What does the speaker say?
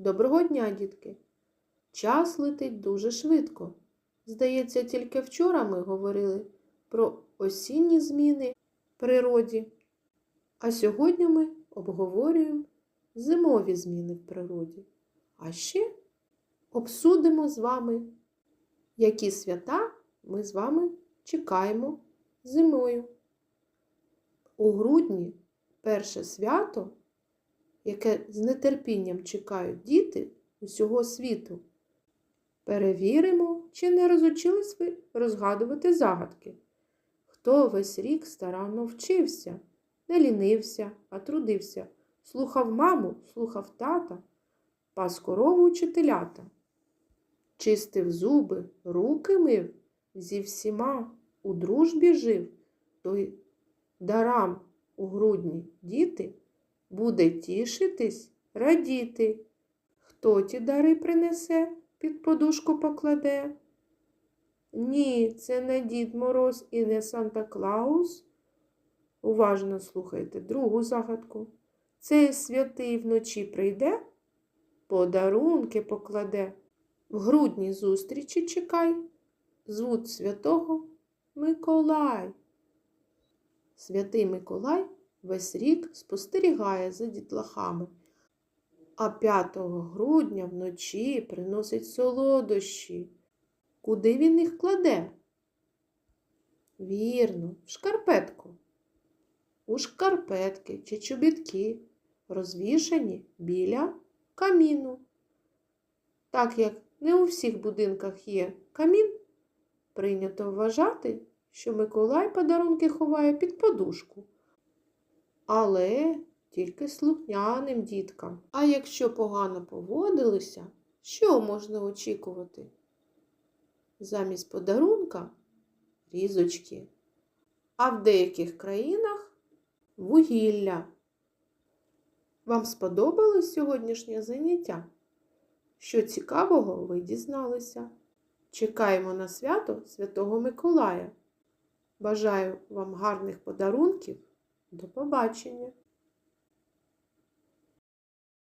Доброго дня, дітки! Час летить дуже швидко. Здається, тільки вчора ми говорили про осінні зміни в природі, а сьогодні ми обговорюємо зимові зміни в природі. А ще обсудимо з вами, які свята ми з вами чекаємо зимою. У грудні перше свято, яке з нетерпінням чекають діти усього світу. Перевіримо, чи не розучились ви розгадувати загадки. Хто весь рік старанно вчився, не лінився, а трудився, слухав маму, слухав тата, пас корову учителята, чистив зуби, руки мив, зі всіма у дружбі жив, той дарам у грудні діти буде тішитись, радіти. Хто ті дари принесе, під подушку покладе? Ні, це не Дід Мороз і не Санта Клаус. Уважно слухайте другу загадку. Цей святий вночі прийде, подарунки покладе. В грудні зустрічі чекай, звуть святого Миколай. Святий Миколай весь рік спостерігає за дітлахами, а 5 грудня вночі приносить солодощі. Куди він їх кладе? Вірно, в шкарпетку. У шкарпетки чи чобітки розвішані біля каміну. Так як не у всіх будинках є камін, прийнято вважати, що Миколай подарунки ховає під подушку. Але тільки слухняним діткам. А якщо погано поводилися, що можна очікувати? Замість подарунка різочки, а в деяких країнах вугілля. Вам сподобалось сьогоднішнє заняття? Що цікавого ви дізналися? Чекаємо на свято Святого Миколая. Бажаю вам гарних подарунків. До побачення!